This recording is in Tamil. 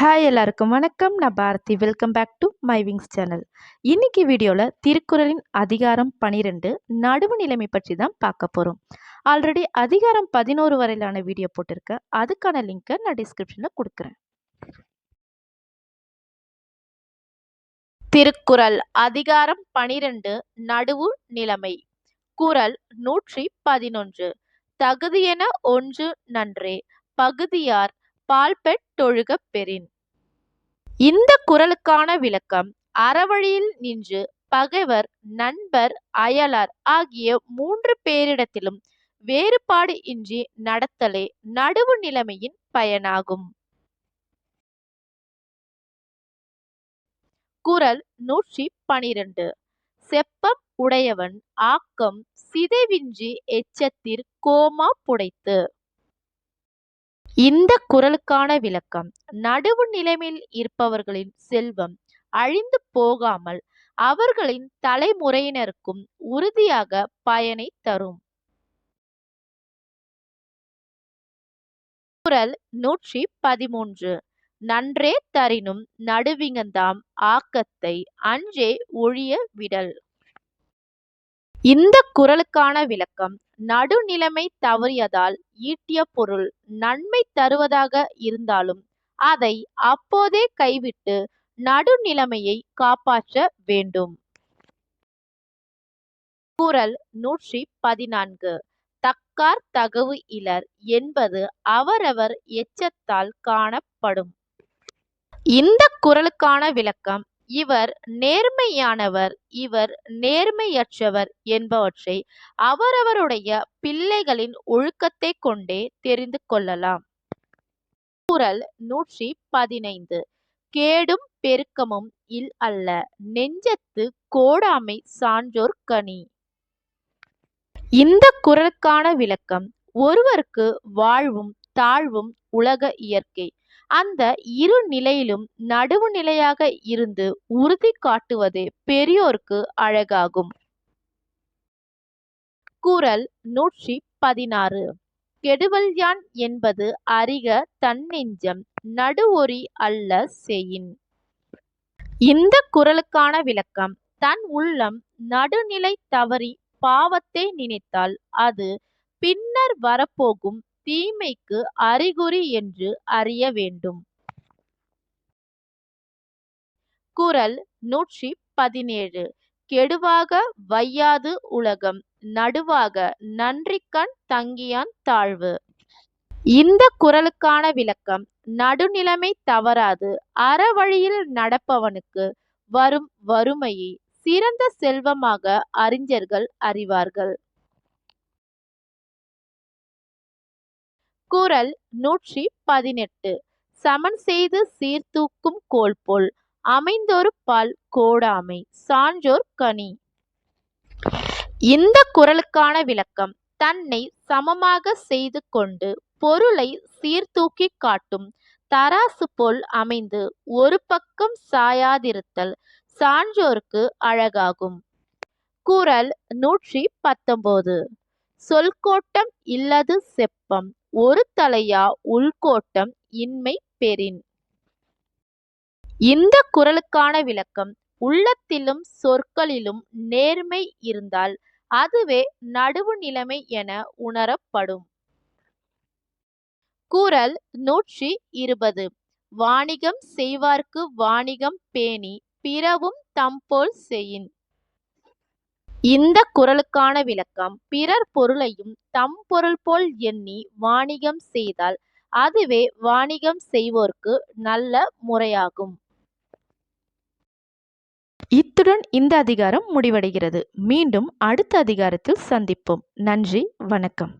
ஹாய் எல்லாருக்கும் வணக்கம். நான் Bharathi. Welcome back to my wings channel இன்னைக்கு வீடியோவில் திருக்குறளின் அதிகாரம் பனிரெண்டு நடுவு நிலைமை பற்றி தான் பார்க்க போகிறோம் ஆல்ரெடி அதிகாரம் பதினோரு வரையிலான வீடியோ போட்டிருக்கேன் அதுக்கான லிங்க்கை நான் டிஸ்கிரிப்ஷனில் கொடுக்குறேன். திருக்குறள் அதிகாரம் பனிரெண்டு நடுவு நிலைமை. குறள் நூற்றி பதினொன்று. தகுதியென ஒன்று நன்றே. பகுதியார் பால்பெட் தொழுக பெறின். இந்த குரலுக்கான விளக்கம் அறவழியில் நின்று பகைவர் நண்பர் அயலார் ஆகிய மூன்று பேரிடத்திலும் வேறுபாடு இன்றி நடத்தலே நடுவு நிலைமையின் பயனாகும். குரல் நூற்றி பனிரெண்டு. செப்பம் உடையவன் ஆக்கம் சிதைவின்றி எச்சத்திற் கோமா புடைத்து. இந்த குரலுக்கான விளக்கம். நடுவு நிலைமையில் இருப்பவர்களின் செல்வம் அழிந்து போகாமல் அவர்களின் தலைமுறையினருக்கும் உறுதியாக பயனை தரும். குரல் நூற்றி பதிமூன்று. நன்றே தரினும் நடுவிங்கந்தாம் ஆக்கத்தை அன்றே ஒழிய விடல். இந்த குரலுக்கான விளக்கம் நடுநிலைமை தவறியதால் ஈட்டிய பொருள் நன்மை தருவதாக இருந்தாலும் அதை அப்போதே கைவிட்டு நடுநிலைமையை காப்பாற்ற வேண்டும். குரல் நூற்றி பதினான்கு. தக்கார் தகவு இலர் என்பது அவரவர் எச்சத்தால் காணப்படும். இந்த குரலுக்கான விளக்கம் இவர் நேர்மையானவர் இவர் நேர்மையற்றவர் என்பவற்றை அவரவருடைய பிள்ளைகளின் ஒழுக்கத்தை கொண்டே தெரிந்து கொள்ளலாம். குரல் நூற்றி பதினைந்து. கேடும் பெருக்கமும் இல் அல்ல. நெஞ்சத்து கோடாமை சான்றோர் கனி. இந்த குரலுக்கான விளக்கம் ஒருவருக்கு வாழ்வும் தாழ்வும் உலக இயற்கை. அந்த இரு நிலையிலும் நடுவு நிலையாக இருந்து உறுதி காட்டுவதே பெரியோர்க்கு அழகாகும். குரல் நூற்றி பதினாறு. கெடுவல் யான் என்பது அறிக தன்னெஞ்சம் நடுவொரி அல்ல செயின். இந்த குரலுக்கான விளக்கம் தன் உள்ளம் நடுநிலை தவறி பாவத்தை நினைத்தால் அது பின்னர் வரப்போகும் தீமைக்கு அறிகுறி என்று அறிய வேண்டும். குரல் நூற்றி பதினேழு. கெடுவாக வையாது உலகம். நடுவாக நன்றிக்கண் தங்கியான் தாழ்வு. இந்த குரலுக்கான விளக்கம் நடுநிலைமை தவறாது. அறவழியில் நடப்பவனுக்கு வரும் வறுமையை சிறந்த செல்வமாக அறிஞர்கள் அறிவார்கள். குரல் நூற்றி பதினெட்டு. சமன் செய்து சீர்தூக்கும் கோல் போல் அமைந்தொரு பால் கோடாமை. சான்றோர் கனி. இந்த குரலுக்கான விளக்கம் தன்னை சமமாக செய்து கொண்டு பொருளை சீர்தூக்கி காட்டும் தராசு போல் அமைந்து ஒரு பக்கம் சாயாதிருத்தல் சான்றோர்க்கு அழகாகும். குரல் நூற்றி பத்தொன்பது சொல்கோட்டம் இல்லது செப்பம். ஒரு தலையா உள்கோட்டம் இன்மை பெறின். இந்த குரலுக்கான விளக்கம் உள்ளத்திலும் சொற்களிலும் நேர்மை இருந்தால் அதுவே நடுவு நிலைமை என உணரப்படும். குரல் நூற்றி இருபது. வாணிகம் செய்வார்க்கு வாணிகம் பேணி பிறவும் தம்போல் செய்யின். இந்த குரலுக்கான விளக்கம் பிறர் பொருளையும் தம் பொருள் போல் எண்ணி வாணிகம் செய்தால் அதுவே வாணிகம் செய்வோர்க்கு நல்ல முறையாகும். இத்துடன் இந்த அதிகாரம் முடிவடைகிறது. மீண்டும் அடுத்த அதிகாரத்தில் சந்திப்போம். நன்றி வணக்கம்.